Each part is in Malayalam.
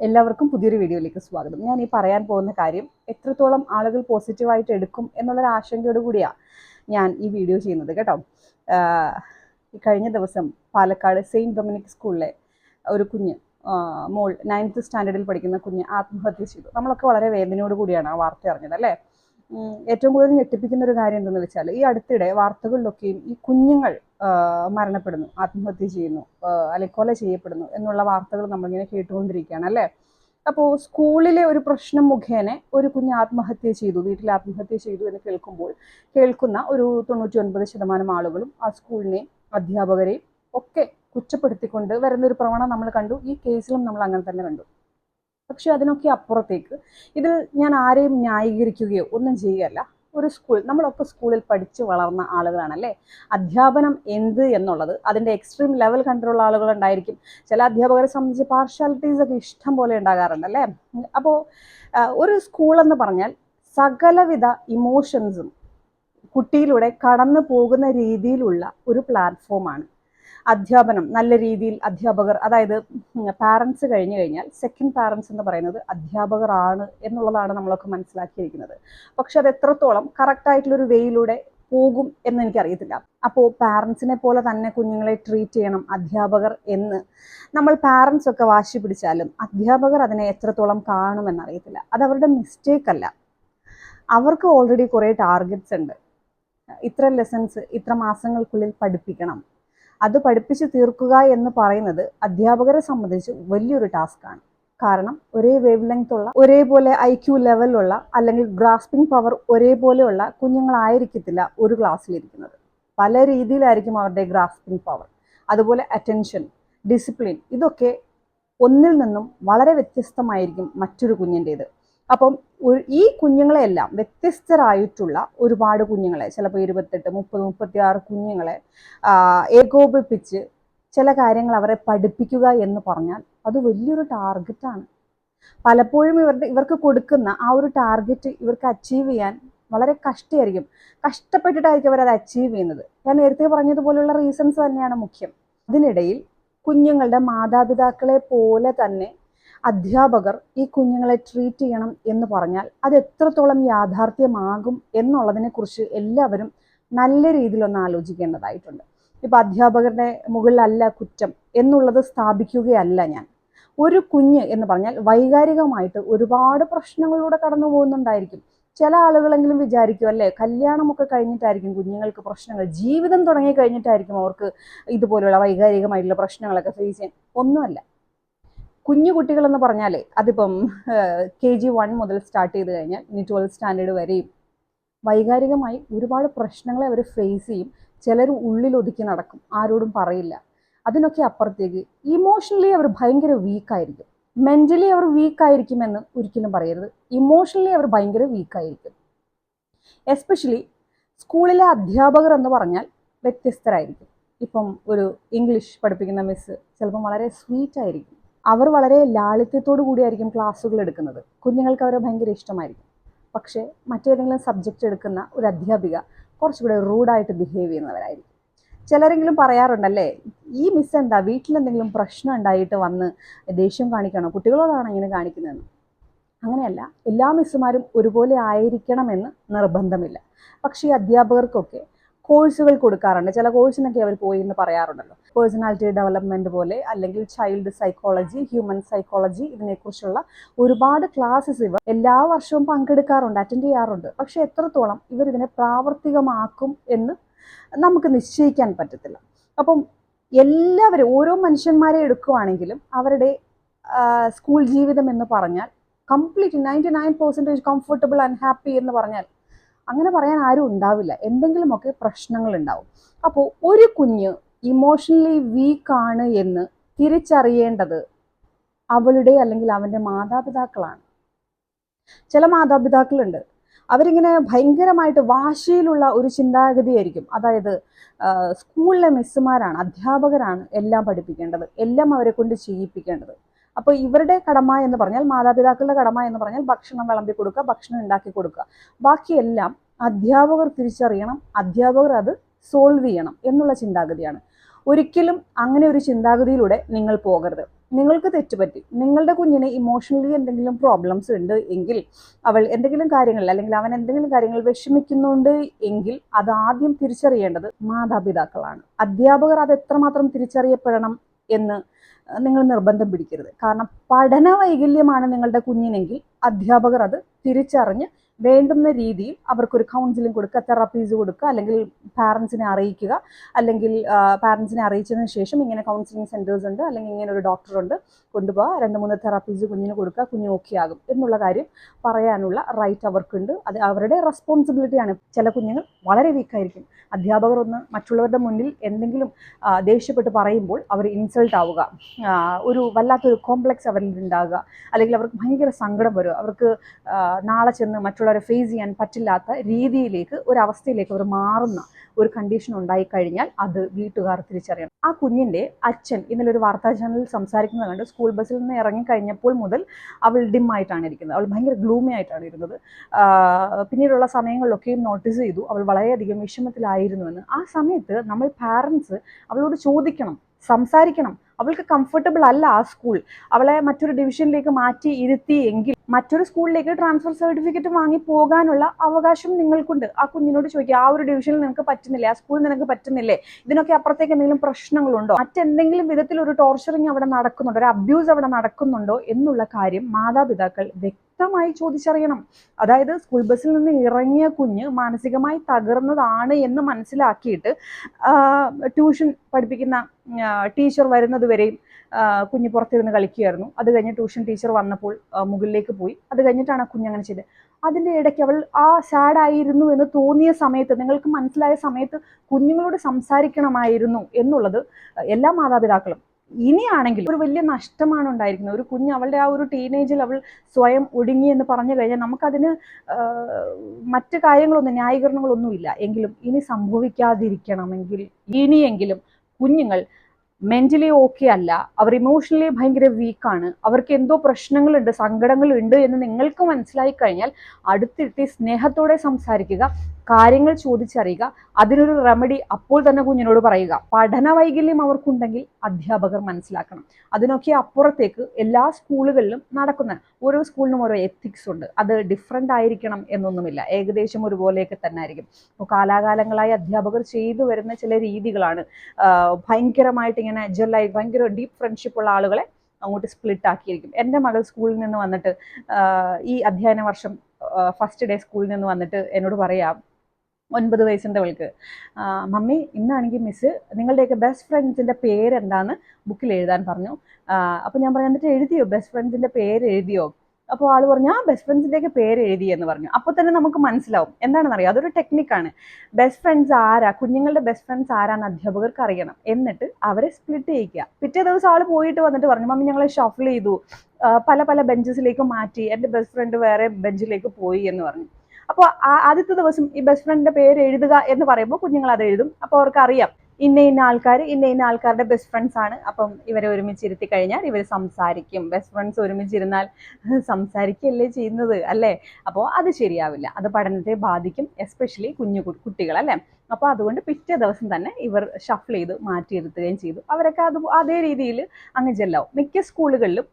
എല്ലാവർക്കും പുതിയൊരു വീഡിയോയിലേക്ക് സ്വാഗതം. ഞാൻ ഈ പറയാൻ പോകുന്ന കാര്യം എത്രത്തോളം ആളുകൾ പോസിറ്റീവായിട്ട് എടുക്കും എന്നുള്ളൊരു ആശങ്കയോട് കൂടിയാണ് ഞാൻ ഈ വീഡിയോ ചെയ്യുന്നത് കേട്ടോ. കഴിഞ്ഞ ദിവസം പാലക്കാട് സെയിന്റ് ഡൊമിനിക് സ്കൂളിലെ ഒരു കുഞ്ഞ് മോൾ നയൻത്ത് സ്റ്റാൻഡേർഡിൽ പഠിക്കുന്ന കുഞ്ഞ് ആത്മഹത്യ ചെയ്തു. നമ്മളൊക്കെ വളരെ വേദനയോട് കൂടിയാണ് ആ വാർത്ത അറിഞ്ഞത് അല്ലേ? ഏറ്റവും കൂടുതൽ ഞെട്ടിപ്പിക്കുന്ന ഒരു കാര്യം എന്തെന്ന് വെച്ചാൽ ഈ അടുത്തിടെ വാർത്തകളിലൊക്കെയും ഈ കുഞ്ഞുങ്ങൾ മരണപ്പെടുന്നു ആത്മഹത്യ ചെയ്യുന്നു അല്ലെങ്കിൽ കൊല ചെയ്യപ്പെടുന്നു എന്നുള്ള വാർത്തകൾ നമ്മളിങ്ങനെ കേട്ടുകൊണ്ടിരിക്കുകയാണ് അല്ലേ? അപ്പോൾ സ്കൂളിലെ ഒരു പ്രശ്നം മുഖേന ഒരു കുഞ്ഞ് ആത്മഹത്യ ചെയ്തു വീട്ടിൽ ആത്മഹത്യ ചെയ്തു എന്ന് കേൾക്കുമ്പോൾ കേൾക്കുന്ന ഒരു തൊണ്ണൂറ്റി ഒൻപത് ശതമാനം ആളുകളും ആ സ്കൂളിനെയും അധ്യാപകരെയും ഒക്കെ കുറ്റപ്പെടുത്തിക്കൊണ്ട് വരുന്ന ഒരു പ്രവണത നമ്മൾ കണ്ടു ഈ കേസിലും നമ്മൾ അങ്ങനെ തന്നെ കണ്ടു. പക്ഷെ അതിനൊക്കെ അപ്പുറത്തേക്ക്. ഇതിൽ ഞാൻ ആരെയും ന്യായീകരിക്കുകയോ ഒന്നും ചെയ്യുകയല്ല. ഒരു സ്കൂൾ നമ്മളൊക്കെ സ്കൂളിൽ പഠിച്ചു വളർന്ന ആളുകളാണല്ലേ? അധ്യാപനം എന്ത് എന്നുള്ളത് അതിന്റെ എക്സ്ട്രീം ലെവൽ കണ്ടിട്ടുള്ള ആളുകളുണ്ടായിരിക്കും ചില അധ്യാപകരെ സംബന്ധിച്ച് പാർഷ്യാലിറ്റീസ് ഒക്കെ ഇഷ്ടം പോലെ ഉണ്ടാകാറുണ്ടല്ലേ? അപ്പോൾ ഒരു സ്കൂൾ എന്ന് പറഞ്ഞാൽ സകലവിധ ഇമോഷൻസും കുട്ടിയിലൂടെ കടന്നു പോകുന്ന രീതിയിലുള്ള ഒരു പ്ലാറ്റ്ഫോമാണ് അധ്യാപനം നല്ല രീതിയിൽ അധ്യാപകർ അതായത് പാരൻസ് കഴിഞ്ഞു കഴിഞ്ഞാൽ സെക്കൻഡ് പാരൻസ് എന്ന് പറയുന്നത് അധ്യാപകരാണ് എന്നുള്ളതാണ് നമ്മളൊക്കെ മനസ്സിലാക്കിയിരിക്കുന്നത്. പക്ഷെ അത് എത്രത്തോളം കറക്റ്റായിട്ടുള്ളൊരു വേയിലൂടെ പോകും എന്ന് എനിക്കറിയത്തില്ല. അപ്പോൾ പാരൻസിനെ പോലെ തന്നെ കുഞ്ഞുങ്ങളെ ട്രീറ്റ് ചെയ്യണം അധ്യാപകർ എന്ന് നമ്മൾ പാരൻസ് ഒക്കെ വാശി പിടിച്ചാലും അധ്യാപകർ അതിനെ എത്രത്തോളം കാണുമെന്നറിയത്തില്ല. അത് അവരുടെ മിസ്റ്റേക്ക് അല്ല. അവർക്ക് ഓൾറെഡി കുറേ ടാർഗറ്റ്സ് ഉണ്ട്. ഇത്ര ലെസൺസ് ഇത്ര മാസങ്ങൾക്കുള്ളിൽ പഠിപ്പിക്കണം. അത് പഠിപ്പിച്ച് തീർക്കുക എന്ന് പറയുന്നത് അധ്യാപകരെ സംബന്ധിച്ച് വലിയൊരു ടാസ്ക്കാണ്. കാരണം ഒരേ വേവ് ലെങ്ത് ഉള്ള ഒരേപോലെ ഐ ക്യു ലെവലുള്ള അല്ലെങ്കിൽ ഗ്രാസ്പിംഗ് പവർ ഒരേപോലെയുള്ള കുഞ്ഞുങ്ങളായിരിക്കത്തില്ല ഒരു ക്ലാസ്സിലിരിക്കുന്നത്. പല രീതിയിലായിരിക്കും അവരുടെ ഗ്രാസ്പിംഗ് പവർ അതുപോലെ അറ്റൻഷൻ ഡിസിപ്ലിൻ ഇതൊക്കെ ഒന്നിൽ നിന്നും വളരെ വ്യത്യസ്തമായിരിക്കും മറ്റൊരു കുഞ്ഞിന്റേത്. അപ്പം ഈ കുഞ്ഞുങ്ങളെല്ലാം വ്യത്യസ്തരായിട്ടുള്ള ഒരുപാട് കുഞ്ഞുങ്ങളെ ചിലപ്പോൾ ഇരുപത്തെട്ട് മുപ്പത് മുപ്പത്തി ആറ് കുഞ്ഞുങ്ങളെ ഏകോപിപ്പിച്ച് ചില കാര്യങ്ങൾ അവരെ പഠിപ്പിക്കുക എന്ന് പറഞ്ഞാൽ അത് വലിയൊരു ടാർഗറ്റാണ്. പലപ്പോഴും ഇവരുടെ ഇവർക്ക് കൊടുക്കുന്ന ആ ഒരു ടാർഗറ്റ് ഇവർക്ക് അച്ചീവ് ചെയ്യാൻ വളരെ കഷ്ടമായിരിക്കും കഷ്ടപ്പെട്ടിട്ടായിരിക്കും അവർ അത് അച്ചീവ് ചെയ്യുന്നത്. ഞാൻ നേരത്തെ പറഞ്ഞതുപോലെയുള്ള റീസൺസ് തന്നെയാണ് മുഖ്യം. അതിനിടയിൽ കുഞ്ഞുങ്ങളുടെ മാതാപിതാക്കളെ പോലെ തന്നെ അധ്യാപകർ ഈ കുഞ്ഞുങ്ങളെ ട്രീറ്റ് ചെയ്യണം എന്ന് പറഞ്ഞാൽ അത് എത്രത്തോളം യാഥാർത്ഥ്യമാകും എന്നുള്ളതിനെക്കുറിച്ച് എല്ലാവരും നല്ല രീതിയിലൊന്ന് ആലോചിക്കേണ്ടതായിട്ടുണ്ട്. ഇപ്പം അധ്യാപകരുടെ മുകളിലല്ല കുറ്റം എന്നുള്ളത് സ്ഥാപിക്കുകയല്ല ഞാൻ. ഒരു കുഞ്ഞ് എന്ന് പറഞ്ഞാൽ വൈകാരികമായിട്ട് ഒരുപാട് പ്രശ്നങ്ങളിലൂടെ കടന്നു പോകുന്നുണ്ടായിരിക്കും. ചില ആളുകളെങ്കിലും വിചാരിക്കും അല്ലേ? കല്യാണമൊക്കെ കഴിഞ്ഞിട്ടായിരിക്കും കുഞ്ഞുങ്ങൾക്ക് പ്രശ്നങ്ങൾ. ജീവിതം തുടങ്ങി കഴിഞ്ഞിട്ടായിരിക്കും അവർക്ക് ഇതുപോലെയുള്ള വൈകാരികമായിട്ടുള്ള പ്രശ്നങ്ങളൊക്കെ ഫേസ് ചെയ്യാൻ. ഒന്നുമല്ല. കുഞ്ഞു കുട്ടികളെന്ന് പറഞ്ഞാലേ അതിപ്പം കെ ജി വൺ മുതൽ സ്റ്റാർട്ട് ചെയ്ത് കഴിഞ്ഞാൽ ഇനി ട്വൽത്ത് സ്റ്റാൻഡേർഡ് വരെയും വൈകാരികമായി ഒരുപാട് പ്രശ്നങ്ങളെ അവർ ഫേസ് ചെയ്യും. ചിലർ ഉള്ളിൽ ഒതുക്കി നടക്കും. ആരോടും പറയില്ല. അതിനൊക്കെ അപ്പുറത്തേക്ക് ഇമോഷണലി അവർ ഭയങ്കര വീക്കായിരിക്കും മെന്റലി അവർ വീക്കായിരിക്കുമെന്ന് ഒരിക്കലും പറയരുത്. ഇമോഷണലി അവർ ഭയങ്കര വീക്കായിരിക്കും എസ്പെഷ്യലി സ്കൂളിലെ അധ്യാപകർ എന്ന് പറഞ്ഞാൽ വ്യത്യസ്തരായിരിക്കും. ഇപ്പം ഒരു ഇംഗ്ലീഷ് പഠിപ്പിക്കുന്ന മിസ്സ് ചിലപ്പം വളരെ സ്വീറ്റ് ആയിരിക്കും. അവർ വളരെ ലാളിത്യത്തോടു കൂടിയായിരിക്കും ക്ലാസ്സുകൾ എടുക്കുന്നത്. കുഞ്ഞുങ്ങൾക്ക് അവരെ ഭയങ്കര ഇഷ്ടമായിരിക്കും. പക്ഷേ മറ്റേതെങ്കിലും സബ്ജക്റ്റ് എടുക്കുന്ന ഒരു അധ്യാപിക കുറച്ചുകൂടെ റൂഡായിട്ട് ബിഹേവ് ചെയ്യുന്നവരായിരിക്കും. ചിലരെങ്കിലും പറയാറുണ്ടല്ലേ ഈ മിസ് എന്താ? വീട്ടിലെന്തെങ്കിലും പ്രശ്നം ഉണ്ടായിട്ട് വന്ന് ദേഷ്യം കാണിക്കണോ? കുട്ടികളോടാണ് ഇങ്ങനെ കാണിക്കുന്നതെന്ന്? അങ്ങനെയല്ല എല്ലാ മിസ്സുമാരും ഒരുപോലെ ആയിരിക്കണമെന്ന് നിർബന്ധമില്ല. പക്ഷേ ഈ അധ്യാപകർക്കൊക്കെ കോഴ്സുകൾ കൊടുക്കാറുണ്ട്. ചില കോഴ്സിനൊക്കെ അവർ പോയി എന്ന് പറയാറുണ്ടല്ലോ. പേഴ്സണാലിറ്റി ഡെവലപ്മെന്റ് പോലെ അല്ലെങ്കിൽ ചൈൽഡ് സൈക്കോളജി ഹ്യൂമൻ സൈക്കോളജി ഇതിനെക്കുറിച്ചുള്ള ഒരുപാട് ക്ലാസ്സസ് ഇവർ എല്ലാ വർഷവും പങ്കെടുക്കാറുണ്ട് അറ്റൻഡ് ചെയ്യാറുണ്ട്. പക്ഷെ എത്രത്തോളം ഇവർ ഇതിനെ പ്രാവർത്തികമാക്കും എന്ന് നമുക്ക് നിശ്ചയിക്കാൻ പറ്റത്തില്ല. അപ്പം എല്ലാവരും ഓരോ മനുഷ്യന്മാരെ എടുക്കുവാണെങ്കിലും അവരുടെ സ്കൂൾ ജീവിതം എന്ന് പറഞ്ഞാൽ complete ninety nine percentage comfortable and happy എന്ന് പറഞ്ഞാൽ അങ്ങനെ പറയാൻ ആരും ഉണ്ടാവില്ല. എന്തെങ്കിലുമൊക്കെ പ്രശ്നങ്ങൾ ഉണ്ടാവും അപ്പോൾ ഒരു കുഞ്ഞ് ഇമോഷണലി വീക്കാണ് എന്ന് തിരിച്ചറിയേണ്ടത് അവളുടെ അല്ലെങ്കിൽ അവന്റെ മാതാപിതാക്കളാണ്. ചില മാതാപിതാക്കളുണ്ട്. അവരിങ്ങനെ ഭയങ്കരമായിട്ട് വാശിയിലുള്ള ഒരു ചിന്താഗതിയായിരിക്കും. അതായത് സ്കൂളിലെ മിസ്സുമാരാണ് അധ്യാപകരാണ് എല്ലാം പഠിപ്പിക്കേണ്ടത് എല്ലാം അവരെ കൊണ്ട് ചെയ്യിപ്പിക്കേണ്ടത്. അപ്പോൾ ഇവരുടെ കടമ എന്ന് പറഞ്ഞാൽ മാതാപിതാക്കളുടെ കടമ എന്ന് പറഞ്ഞാൽ ഭക്ഷണം വിളമ്പി കൊടുക്കുക ഭക്ഷണം ഉണ്ടാക്കി കൊടുക്കുക. ബാക്കിയെല്ലാം അധ്യാപകർ തിരിച്ചറിയണം അധ്യാപകർ അത് സോൾവ് ചെയ്യണം എന്നുള്ള ചിന്താഗതിയാണ്. ഒരിക്കലും അങ്ങനെ ഒരു ചിന്താഗതിയിലൂടെ നിങ്ങൾ പോകരുത്. നിങ്ങൾക്ക് തെറ്റുപറ്റി നിങ്ങളുടെ കുഞ്ഞിന് ഇമോഷണലി എന്തെങ്കിലും പ്രോബ്ലംസ് ഉണ്ട് എങ്കിൽ അവൾ എന്തെങ്കിലും കാര്യങ്ങൾ അല്ലെങ്കിൽ അവൻ എന്തെങ്കിലും കാര്യങ്ങൾ വിഷമിക്കുന്നുണ്ട് എങ്കിൽ അത് ആദ്യം തിരിച്ചറിയേണ്ടത് മാതാപിതാക്കളാണ്. അധ്യാപകർ അത് എത്രമാത്രം തിരിച്ചറിയപ്പെടണം എന്ന് നിങ്ങൾ നിർബന്ധം പിടിക്കരുത്. കാരണം പഠന വൈകല്യമാണ് നിങ്ങളുടെ കുഞ്ഞിനെങ്കിൽ അധ്യാപകർ അത് തിരിച്ചറിഞ്ഞ് വേണ്ടുന്ന രീതിയിൽ അവർക്കൊരു കൗൺസിലിംഗ് കൊടുക്കുക തെറാപ്പീസ് കൊടുക്കുക അല്ലെങ്കിൽ പാരൻസിനെ അറിയിക്കുക അല്ലെങ്കിൽ പാരൻസിനെ അറിയിച്ചതിന് ശേഷം ഇങ്ങനെ കൗൺസിലിംഗ് സെന്റേഴ്സ് ഉണ്ട് അല്ലെങ്കിൽ ഇങ്ങനെ ഒരു ഡോക്ടർ ഉണ്ട് കൊണ്ടുപോകുക രണ്ട് മൂന്ന് തെറാപ്പീസ് കുഞ്ഞിന് കൊടുക്കുക കുഞ്ഞ് ഓക്കെ ആകും എന്നുള്ള കാര്യം പറയാനുള്ള റൈറ്റ് അവർക്കുണ്ട്. അത് അവരുടെ റെസ്പോൺസിബിലിറ്റിയാണ് ചില കുഞ്ഞുങ്ങൾ വളരെ വീക്കായിരിക്കും അധ്യാപകർ ഒന്ന് മറ്റുള്ളവരുടെ മുന്നിൽ എന്തെങ്കിലും ദേഷ്യപ്പെട്ട് പറയുമ്പോൾ അവർ ഇൻസൾട്ട് ആവുക. ഒരു വല്ലാത്തൊരു കോംപ്ലക്സ് അവരിൽ ഉണ്ടാകുക അല്ലെങ്കിൽ അവർക്ക് ഭയങ്കര സങ്കടം വരും. അവർക്ക് നാളെ ചെന്ന് മറ്റുള്ളവരെ ഫേസ് ചെയ്യാൻ പറ്റില്ലാത്ത രീതിയിലേക്ക് ഒരു അവസ്ഥയിലേക്ക് അവർ മാറുന്ന ഒരു കണ്ടീഷൻ ഉണ്ടായി കഴിഞ്ഞാൽ അത് വീട്ടുകാർ തിരിച്ചറിയണം. ആ കുഞ്ഞിന്റെ അച്ഛൻ ഇന്നലെ ഒരു വാർത്താ ചാനലിൽ സംസാരിക്കുന്നത് കണ്ട് സ്കൂൾ ബസ്സിൽ നിന്ന് ഇറങ്ങിക്കഴിഞ്ഞപ്പോൾ മുതൽ അവൾ ഡിം ആയിട്ടാണ് ഇരിക്കുന്നത്. അവൾ ഭയങ്കര ഗ്ലൂമി ആയിട്ടാണ് ഇരുന്നത്. പിന്നീടുള്ള സമയങ്ങളിലൊക്കെയും നോട്ടീസ് ചെയ്തു അവൾ വളരെയധികം വിഷമത്തിലായിരുന്നുവെന്ന്. ആ സമയത്ത് നമ്മൾ പാരൻസ് അവളോട് ചോദിക്കണം സംസാരിക്കണം അവൾക്ക് കംഫർട്ടബിൾ അല്ല ആ സ്കൂൾ അവളെ മറ്റൊരു ഡിവിഷനിലേക്ക് മാറ്റി ഇരുത്തി എങ്കിൽ മറ്റൊരു സ്കൂളിലേക്ക് ട്രാൻസ്ഫർ സർട്ടിഫിക്കറ്റ് വാങ്ങി പോകാനുള്ള അവകാശം നിങ്ങൾക്കുണ്ട്. ആ കുഞ്ഞിനോട് ചോദിക്കുക ആ ഒരു ഡിവിഷനിൽ നിനക്ക് പറ്റുന്നില്ലേ? ആ സ്കൂളിൽ നിനക്ക് പറ്റുന്നില്ലേ? ഇതിനൊക്കെ അപ്പുറത്തേക്ക് എന്തെങ്കിലും പ്രശ്നങ്ങളുണ്ടോ? മറ്റെന്തെങ്കിലും വിധത്തിൽ ഒരു ടോർച്ചറിങ് അവിടെ നടക്കുന്നുണ്ടോ? ഒരു അബ്യൂസ് അവിടെ നടക്കുന്നുണ്ടോ? എന്നുള്ള കാര്യം മാതാപിതാക്കൾ വ്യക്തമായി ചോദിച്ചറിയണം. അതായത് സ്കൂൾ ബസ്സിൽ നിന്ന് ഇറങ്ങിയ കുഞ്ഞ് മാനസികമായി തകർന്നതാണ് എന്ന് മനസ്സിലാക്കിയിട്ട് ട്യൂഷൻ പഠിപ്പിക്കുന്ന ടീച്ചർ വരുന്നത് വരെയും കുഞ്ഞ് പുറത്തിരുന്ന് കളിക്കുകയായിരുന്നു. അത് കഴിഞ്ഞ് ട്യൂഷൻ ടീച്ചർ വന്നപ്പോൾ മുകളിലേക്ക് പോയി. അത് കഴിഞ്ഞിട്ടാണ് കുഞ്ഞ് അങ്ങനെ ചെയ്തത്. അതിന്റെ ഇടയ്ക്ക് അവൾ ആ സാഡായിരുന്നു എന്ന് തോന്നിയ സമയത്ത് നിങ്ങൾക്ക് മനസ്സിലായ സമയത്ത് കുഞ്ഞുങ്ങളോട് സംസാരിക്കണമായിരുന്നു എന്നുള്ളത് എല്ലാ മാതാപിതാക്കളും ഇനിയാണെങ്കിൽ ഒരു വലിയ നഷ്ടമാണ് ഉണ്ടായിരിക്കുന്നത്. ഒരു കുഞ്ഞ് അവളുടെ ആ ഒരു ടീനേജിൽ അവൾ സ്വയം ഒടുങ്ങി എന്ന് പറഞ്ഞു കഴിഞ്ഞാൽ നമുക്കതിന് മറ്റു കാര്യങ്ങളൊന്നും ന്യായീകരണങ്ങളൊന്നുമില്ല. എങ്കിലും ഇനി സംഭവിക്കാതിരിക്കണമെങ്കിൽ ഇനിയെങ്കിലും കുഞ്ഞുങ്ങൾ മെന്റലി ഓക്കെ അല്ല. അവർ ഇമോഷണലി ഭയങ്കര വീക്കാണ് അവർക്ക് എന്തോ പ്രശ്നങ്ങളുണ്ട് സങ്കടങ്ങളുണ്ട് എന്ന് നിങ്ങൾക്ക് മനസ്സിലായി കഴിഞ്ഞാൽ അടുത്തിരുത്തി സ്നേഹത്തോടെ സംസാരിക്കുക. കാര്യങ്ങൾ ചോദിച്ചറിയുക അതിനൊരു റെമഡി അപ്പോൾ തന്നെ കുഞ്ഞിനോട് പറയുക. പഠന വൈകല്യം അവർക്കുണ്ടെങ്കിൽ അധ്യാപകർ മനസ്സിലാക്കണം. അതിനൊക്കെ അപ്പുറത്തേക്ക് എല്ലാ സ്കൂളുകളിലും നടക്കുന്ന ഓരോ സ്കൂളിനും ഓരോ എത്തിക്സ് ഉണ്ട്. അത് ഡിഫറെന്റ് ആയിരിക്കണം എന്നൊന്നുമില്ല. ഏകദേശം ഒരുപോലെയൊക്കെ തന്നെ ആയിരിക്കും. അപ്പോൾ കാലാകാലങ്ങളായി അധ്യാപകർ ചെയ്തു വരുന്ന ചില രീതികളാണ്. ഭയങ്കരമായിട്ട് ഇങ്ങനെ ജെല്ലായി ഭയങ്കര ഡീപ്പ് ഫ്രണ്ട്ഷിപ്പ് ഉള്ള ആളുകളെ അങ്ങോട്ട് സ്പ്ലിറ്റ് ആക്കിയിരിക്കും. എന്റെ മകൾ സ്കൂളിൽ നിന്ന് വന്നിട്ട് ഈ അധ്യയന വർഷം ഫസ്റ്റ് ഡേ സ്കൂളിൽ നിന്ന് വന്നിട്ട് എന്നോട് പറയാം ഒൻപത് വയസ്സിന്റെ അവൾക്ക്. മമ്മി ഇന്നാണെങ്കിൽ മിസ്സ് നിങ്ങളുടെയൊക്കെ ബെസ്റ്റ് ഫ്രണ്ട്സിന്റെ പേരെന്താന്ന് ബുക്കിൽ എഴുതാൻ പറഞ്ഞു. അപ്പോൾ ഞാൻ പറഞ്ഞു എന്നിട്ട് എഴുതിയോ? ബെസ്റ്റ് ഫ്രണ്ട്സിന്റെ പേര് എഴുതിയോ അപ്പോൾ ആൾ പറഞ്ഞു ആ ബെസ്റ്റ് ഫ്രണ്ട്സിന്റെയൊക്കെ പേര് എഴുതി എന്ന് പറഞ്ഞു. അപ്പോൾ തന്നെ നമുക്ക് മനസ്സിലാവും. എന്താണെന്നറിയാം? അതൊരു ടെക്നിക്കാണ് ബെസ്റ്റ് ഫ്രണ്ട്സ് ആരാ? കുഞ്ഞുങ്ങളുടെ ബെസ്റ്റ് ഫ്രണ്ട്സ് ആരാന്ന് അധ്യാപകർക്ക് അറിയണം. എന്നിട്ട് അവരെ സ്പ്ലിറ്റ് ചെയ്യിക്കുക. പിറ്റേ ദിവസം ആൾ പോയിട്ട് വന്നിട്ട് പറഞ്ഞു മമ്മി ഞങ്ങളെ ഷഫിൾ ചെയ്തു. പല പല ബെഞ്ചസിലേക്ക് മാറ്റി. എന്റെ ബെസ്റ്റ് ഫ്രണ്ട് വേറെ ബെഞ്ചിലേക്ക് പോയി എന്ന് പറഞ്ഞു. അപ്പോൾ ആദ്യത്തെ ദിവസം ഈ ബെസ്റ്റ് ഫ്രണ്ടിന്റെ പേര് എഴുതുക എന്ന് പറയുമ്പോൾ കുഞ്ഞുങ്ങൾ അത് എഴുതും. അപ്പോൾ അവർക്ക് അറിയാം ഇന്ന ഇന്ന ആൾക്കാർ ഇന്ന ഇന്ന ആൾക്കാരുടെ ബെസ്റ്റ് ഫ്രണ്ട്സ് ആണ്. അപ്പം ഇവരെ ഒരുമിച്ചിരുത്തി കഴിഞ്ഞാൽ ഇവർ സംസാരിക്കും. ബെസ്റ്റ് ഫ്രണ്ട്സ് ഒരുമിച്ചിരുന്നാൽ സംസാരിക്കുകയല്ലേ ചെയ്യുന്നത് അല്ലേ? അപ്പോൾ അത് ശരിയാവില്ല. അത് പഠനത്തെ ബാധിക്കും എസ്പെഷ്യലി കുഞ്ഞു കുട്ടികൾ അല്ലേ? അപ്പോൾ അതുകൊണ്ട് പിറ്റേ ദിവസം തന്നെ ഇവർ ഷഫിൾ ചെയ്ത് മാറ്റിയിരുത്തുകയും ചെയ്തു. അവരൊക്കെ അത് അതേ രീതിയിൽ അങ്ങ് ചെല്ലാവും. മിക്ക സ്കൂളുകളിലും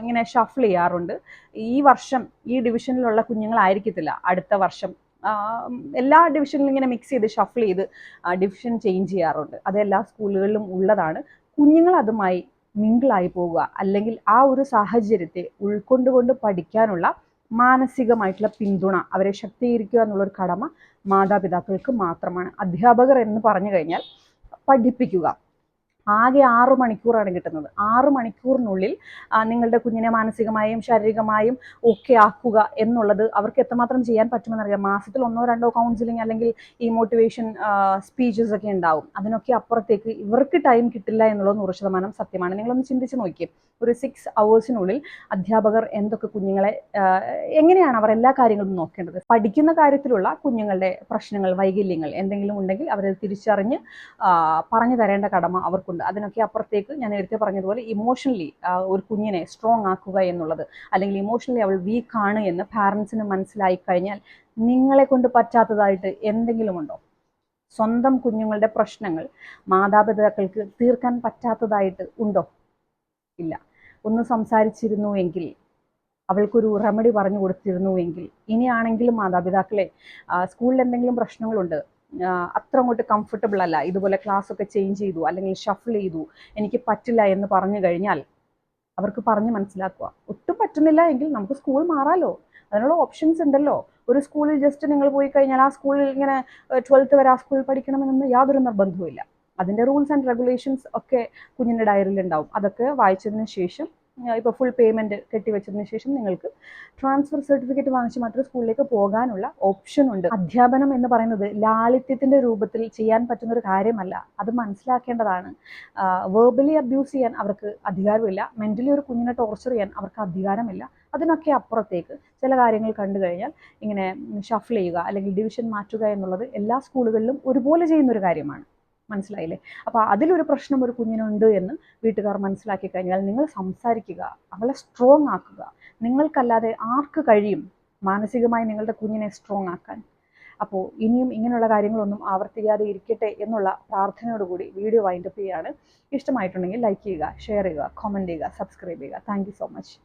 ഇങ്ങനെ ഷഫിൾ ചെയ്യാറുണ്ട്. ഈ വർഷം ഈ ഡിവിഷനിലുള്ള കുഞ്ഞുങ്ങളായിരിക്കത്തില്ല. അടുത്ത വർഷം എല്ലാ ഡിവിഷനിലും ഇങ്ങനെ മിക്സ് ചെയ്ത് ഷഫിൾ ചെയ്ത് ഡിവിഷൻ ചേഞ്ച് ചെയ്യാറുണ്ട്. അത് എല്ലാ സ്കൂളുകളിലും ഉള്ളതാണ്. കുഞ്ഞുങ്ങൾ അതുമായി മിങ്കിളായി പോവുക. അല്ലെങ്കിൽ ആ ഒരു സാഹചര്യത്തെ ഉൾക്കൊണ്ടുകൊണ്ട് പഠിക്കാനുള്ള മാനസികമായിട്ടുള്ള പിന്തുണ അവരെ ശക്തീകരിക്കുക എന്നുള്ളൊരു കടമ മാതാപിതാക്കൾക്ക് മാത്രമാണ്. അധ്യാപകർ എന്ന് പറഞ്ഞു കഴിഞ്ഞാൽ പഠിപ്പിക്കുക. ആകെ ആറ് മണിക്കൂറാണ് കിട്ടുന്നത്. ആറ് മണിക്കൂറിനുള്ളിൽ നിങ്ങളുടെ കുഞ്ഞിനെ മാനസികമായും ശാരീരികമായും ഒക്കെ ആക്കുക എന്നുള്ളത് അവർക്ക് എത്രമാത്രം ചെയ്യാൻ പറ്റുമെന്നറിയാം. മാസത്തിൽ ഒന്നോ രണ്ടോ കൗൺസിലിംഗ് അല്ലെങ്കിൽ ഈ മോട്ടിവേഷൻ സ്പീച്ചസ് ഒക്കെ ഉണ്ടാവും. അതിനൊക്കെ അപ്പുറത്തേക്ക് ഇവർക്ക് ടൈം കിട്ടില്ല എന്നുള്ളത് നൂറ് ശതമാനം സത്യമാണ്. നിങ്ങളൊന്ന് ചിന്തിച്ച് നോക്കിയേ. ഒരു സിക്സ് അവേഴ്സിനുള്ളിൽ അധ്യാപകർ എന്തൊക്കെ കുഞ്ഞുങ്ങളെ എങ്ങനെയാണ് അവർ എല്ലാ കാര്യങ്ങളും നോക്കേണ്ടത്? പഠിക്കുന്ന കാര്യത്തിലുള്ള കുഞ്ഞുങ്ങളുടെ പ്രശ്നങ്ങൾ വൈകല്യങ്ങൾ എന്തെങ്കിലും ഉണ്ടെങ്കിൽ അവരത് തിരിച്ചറിഞ്ഞ് പറഞ്ഞു തരേണ്ട കടമ അവർക്കുണ്ട് അതിനൊക്കെ അപ്പുറത്തേക്ക് ഞാൻ നേരത്തെ പറഞ്ഞതുപോലെ ഇമോഷണലി ഒരു കുഞ്ഞിനെ സ്ട്രോങ് ആക്കുക എന്നുള്ളത്. അല്ലെങ്കിൽ ഇമോഷണലി അവൾ വീക്ക് ആണ് എന്ന് പാരൻസിന് മനസ്സിലായി കഴിഞ്ഞാൽ നിങ്ങളെ കൊണ്ട് പറ്റാത്തതായിട്ട് എന്തെങ്കിലും ഉണ്ടോ? സ്വന്തം കുഞ്ഞുങ്ങളുടെ പ്രശ്നങ്ങൾ മാതാപിതാക്കൾക്ക് തീർക്കാൻ പറ്റാത്തതായിട്ട് ഉണ്ടോ? ഇല്ല. ഒന്ന് സംസാരിച്ചിരുന്നു എങ്കിൽ അവൾക്കൊരു റെമഡി പറഞ്ഞു കൊടുത്തിരുന്നു എങ്കിൽ ഇനിയാണെങ്കിലും മാതാപിതാക്കളെ സ്കൂളിൽ എന്തെങ്കിലും പ്രശ്നങ്ങളുണ്ട് അത്ര അങ്ങോട്ട് കംഫർട്ടബിൾ അല്ല. ഇതുപോലെ ക്ലാസ് ഒക്കെ ചേഞ്ച് ചെയ്തു അല്ലെങ്കിൽ ഷഫിൾ ചെയ്തു എനിക്ക് പറ്റില്ല എന്ന് പറഞ്ഞു കഴിഞ്ഞാൽ അവർക്ക് പറഞ്ഞ് മനസ്സിലാക്കുക. ഒട്ടും പറ്റുന്നില്ല എങ്കിൽ നമുക്ക് സ്കൂൾ മാറാലോ. അതിനുള്ള ഓപ്ഷൻസ് ഉണ്ടല്ലോ. ഒരു സ്കൂളിൽ ജസ്റ്റ് നിങ്ങൾ പോയി കഴിഞ്ഞാൽ ആ സ്കൂളിൽ ഇങ്ങനെ ട്വൽത്ത് വരെ ആ സ്കൂളിൽ പഠിക്കണമെന്നൊന്നും യാതൊരു നിർബന്ധവുമില്ല. അതിന്റെ റൂൾസ് ആൻഡ് റെഗുലേഷൻസ് ഒക്കെ കുഞ്ഞിന്റെ ഡയറിയിൽ ഉണ്ടാവും. അതൊക്കെ വായിച്ചതിന് ശേഷം ഇപ്പോൾ ഫുൾ പേയ്മെന്റ് കെട്ടിവെച്ചതിന് ശേഷം നിങ്ങൾക്ക് ട്രാൻസ്ഫർ സർട്ടിഫിക്കറ്റ് വാങ്ങിച്ച് മറ്റൊരു സ്കൂളിലേക്ക് പോകാനുള്ള ഓപ്ഷൻ ഉണ്ട്. അധ്യാപനം എന്ന് പറയുന്നത് ലാളിത്യത്തിന്റെ രൂപത്തിൽ ചെയ്യാൻ പറ്റുന്ന ഒരു കാര്യമല്ല. അത് മനസ്സിലാക്കേണ്ടതാണ്. വേർബലി അബ്യൂസ് ചെയ്യാൻ അവർക്ക് അധികാരമില്ല. മെന്റലി ഒരു കുഞ്ഞിനെ ടോർച്ചർ ചെയ്യാൻ അവർക്ക് അധികാരമില്ല. അതിനൊക്കെ അപ്പുറത്തേക്ക് ചില കാര്യങ്ങൾ കണ്ടു കഴിഞ്ഞാൽ ഇങ്ങനെ ഷഫിൾ ചെയ്യുക അല്ലെങ്കിൽ ഡിവിഷൻ മാറ്റുക എന്നുള്ളത് എല്ലാ സ്കൂളുകളിലും ഒരുപോലെ ചെയ്യുന്നൊരു കാര്യമാണ്. മനസ്സിലായില്ലേ? അപ്പോൾ അതിലൊരു പ്രശ്നം ഒരു കുഞ്ഞിനുണ്ട് എന്ന് വീട്ടുകാർ മനസ്സിലാക്കി കഴിഞ്ഞാൽ നിങ്ങൾ സംസാരിക്കുക അവളെ സ്ട്രോങ് ആക്കുക. നിങ്ങൾക്കല്ലാതെ ആർക്ക് കഴിയും മാനസികമായി നിങ്ങളുടെ കുഞ്ഞിനെ സ്ട്രോങ് ആക്കാൻ? അപ്പോൾ ഇനിയും ഇങ്ങനെയുള്ള കാര്യങ്ങളൊന്നും ആവർത്തിക്കാതെ ഇരിക്കട്ടെ എന്നുള്ള പ്രാർത്ഥനയോടുകൂടി വീഡിയോ വൈൻഡപ്പ് ചെയ്യുകയാണ് ഇഷ്ടമായിട്ടുണ്ടെങ്കിൽ ലൈക്ക് ചെയ്യുക ഷെയർ ചെയ്യുക കമന്റ് ചെയ്യുക സബ്സ്ക്രൈബ് ചെയ്യുക. Thank so much